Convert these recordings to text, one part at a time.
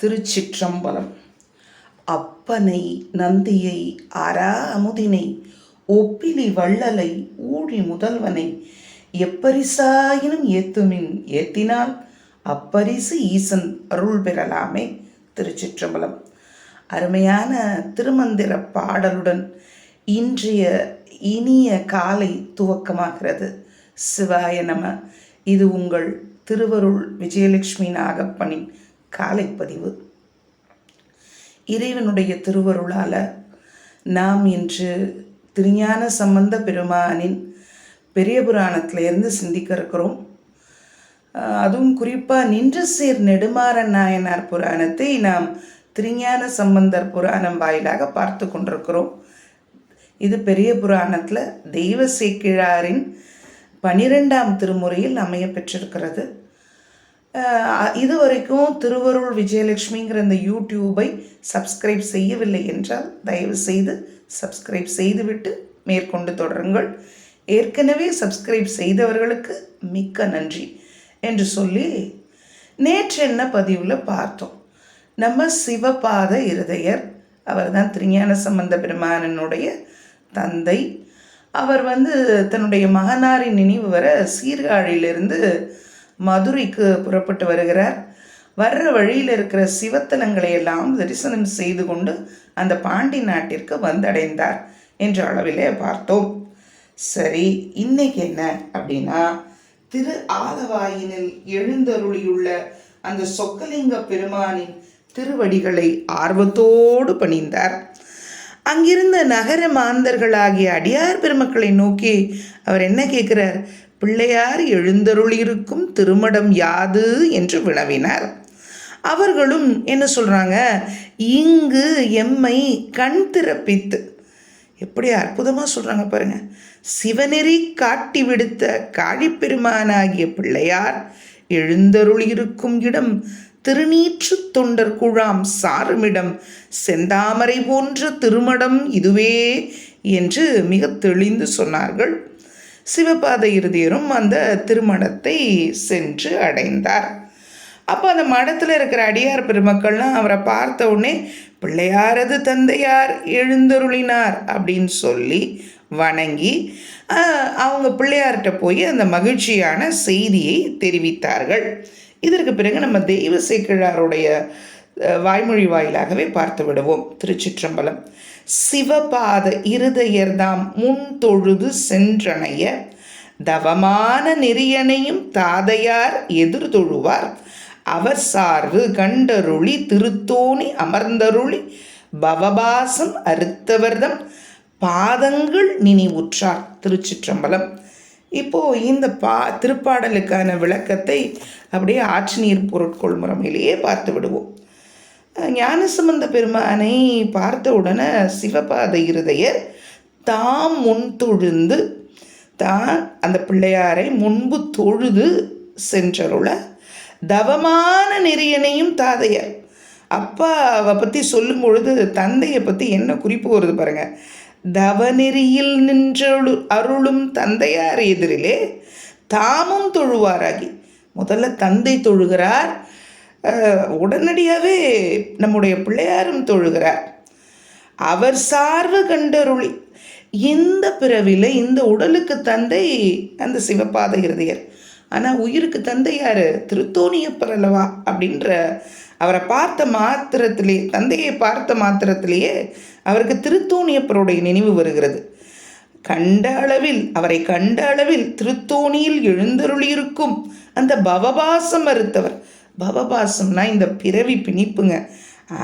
திருச்சிற்றம்பலம். அப்பனை நந்தியை அரா அமுதினை ஒப்பிலி வள்ளலை ஊழி முதல்வனை எப்பரிசாயினும் ஏத்துமின் ஏத்தினால் அப்பரிசு ஈசன் அருள் பெறலாமே திருச்சிற்றம்பலம். அருமையான திருமந்திர பாடலுடன் இன்றைய இனிய காலை துவக்கமாகிறது. சிவாய நம. இது உங்கள் திருவருள் விஜயலட்சுமி நாகப்பனின் காலை பதிவு இறைவனுடைய திருவருளால் நாம் இன்று திருஞான சம்பந்த பெருமானின் பெரிய புராணத்திலேருந்து சிந்திக்க இருக்கிறோம். அதுவும் குறிப்பாக நின்று சேர் நெடுமாறன் நாயனார் புராணத்தை நாம் திருஞான சம்பந்தர் புராணம் வாயிலாக பார்த்து கொண்டிருக்கிறோம். இது பெரிய புராணத்தில் தெய்வ சேக்கிழாரின் பனிரெண்டாம் திருமுறையில் அமைய பெற்றிருக்கிறது. இது வரைக்கும் திருவருள் விஜயலட்சுமிங்கிற இந்த யூடியூபை சப்ஸ்கிரைப் செய்யவில்லை என்றால் தயவு செய்து சப்ஸ்கிரைப் செய்துவிட்டு மேற்கொண்டு தொடருங்கள். ஏற்கனவே சப்ஸ்கிரைப் செய்தவர்களுக்கு மிக்க நன்றி என்று சொல்லி நேற்று என்ன பதிவில் பார்த்தோம்? நம்ம சிவபாத இருதயர் அவர் தான் திருஞான சம்பந்த பெருமானனுடைய தந்தை. அவர் வந்து தன்னுடைய மகனாரின் நினைவு வர சீர்காழியிலிருந்து மதுரைக்கு புறப்பட்டு வருகிறார். வர்ற வழியில் இருக்கிற சிவத்தலங்களை எல்லாம் தரிசனம் செய்து கொண்டு அந்த பாண்டி நாட்டிற்கு வந்தடைந்தார் என்ற அளவிலே பார்த்தோம். சரி இன்னைக்கு என்ன? அப்படின்னா திரு ஆலவாயினில் எழுந்தருளியுள்ள அந்த சொக்கலிங்க பெருமானின் திருவடிகளை ஆர்வத்தோடு பணிந்தார். அங்கிருந்த நகர மாந்தர்களாகிய அடியார் பெருமக்களை நோக்கி அவர் என்ன கேட்கிறார்? பிள்ளையார் எழுந்தருளியிருக்கும் திருமடம் யாது? என்று வினவினார். அவர்களும் என்ன சொல்கிறாங்க இங்கு எம்மை கண் திறப்பித்து. எப்படி அற்புதமாக சொல்கிறாங்க பாருங்கள் சிவநெறி காட்டி விடுத்த காழிப்பெருமானாகிய பிள்ளையார் எழுந்தருளியிருக்கும் இடம் திருநீற்று தொண்டர் குழாம் சாருமிடம் செந்தாமரை போன்ற திருமடம் இதுவே என்று மிக தெளிந்து சொன்னார்கள். சிவபாத இருதியரும் அந்த திருமணத்தை சென்று அடைந்தார். அப்போ அந்த மடத்தில் இருக்கிற அடியார் பெருமக்கள்லாம் அவரை பார்த்த உடனே பிள்ளையாரது தந்தையார் எழுந்தருளினார் அப்படின்னு சொல்லி வணங்கி அவங்க பிள்ளையார்கிட்ட போய் அந்த மகிழ்ச்சியான செய்தியை தெரிவித்தார்கள். இதற்கு பிறகு நம்ம தெய்வ சேக்கிழாருடைய வாய்மொழி வாயிலாகவே பார்த்து விடுவோம். திருச்சிற்றம்பலம். சிவபாத இருதயர்தாம் முன் தொழுது சென்றணைய தவமான நெறியனையும் தாதையார் எதிர் தொழுவார். அவர் சார்பு கண்டருளி திருத்தோணி அமர்ந்தருளி பவபாசம் அறுத்தவர்தம். பாதங்கள் நினைவுற்றார் திருச்சிற்றம்பலம். இப்போ இந்த பா திருப்பாடலுக்கான விளக்கத்தை அப்படியே ஆற்று நீர் பொருட்கொள் முறைமையிலேயே பார்த்து விடுவோம். ஞானசம்பந்த பெருமானை பார்த்த உடனே சிவபாத இருதயர் தாம் முன் தொழுந்து தான் அந்த பிள்ளையாரை முன்பு தொழுது சென்றருள தவமான நெறியனையும் தாதையர். அப்பாவை பற்றி சொல்லும் பொழுது தந்தையை பற்றி என்ன குறிப்பு வருது பாருங்கள் தவநெறியில் நின்றொழு அருளும் தந்தையார் எதிரிலே தாமும் தொழுவாராகி. முதல்ல தந்தை தொழுகிறார். உடனடியாகவே நம்முடைய பிள்ளையாரும் தொழுகிறார். அவர் சார்பு கண்டருளி. இந்த பிறவில இந்த உடலுக்கு தந்தை அந்த சிவபாத இருதயர். ஆனால் உயிருக்கு தந்தை யார் திருத்தோணியப்பர் அல்லவா? அப்படின்ற அவரை பார்த்த மாத்திரத்திலே தந்தையை பார்த்த மாத்திரத்திலேயே அவருக்கு திருத்தோணியப்பருடைய நினைவு வருகிறது. கண்ட அளவில் அவரை கண்ட அளவில் திருத்தோணியில் எழுந்தருளியிருக்கும் அந்த பவபாசம் மறுத்தவர் பவபாசம்னா இந்த பிறவி பிணிப்புங்க.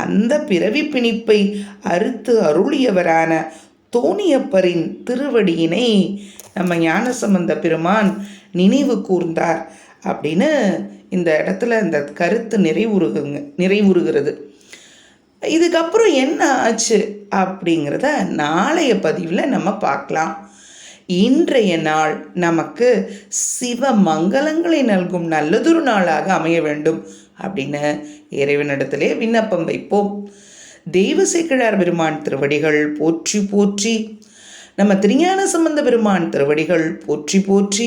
அந்த பிறவி பிணிப்பை அறுத்து அருளியவரான தோணியப்பரின் திருவடியினை நம்ம ஞானசம்பந்த பெருமான் நினைவு கூர்ந்தார். அப்படின்னு இந்த இடத்துல இந்த கருத்து நிறைவுறுகுங்க நிறைவுறுகிறது. இதுக்கப்புறம் என்ன ஆச்சு அப்படிங்கிறத நாளைய பதிவில் நம்ம பார்க்கலாம். இன்றைய நாள் நமக்கு சிவ மங்களங்களை நல்கும் நல்லதொரு நாளாக அமைய வேண்டும் அப்படின்னு இறைவனிடத்திலே விண்ணப்பம் வைப்போம். தெய்வ சேக்கிழார் பெருமான் திருவடிகள் போற்றி போற்றி நம்ம திருஞான சம்பந்த பெருமான் திருவடிகள் போற்றி போற்றி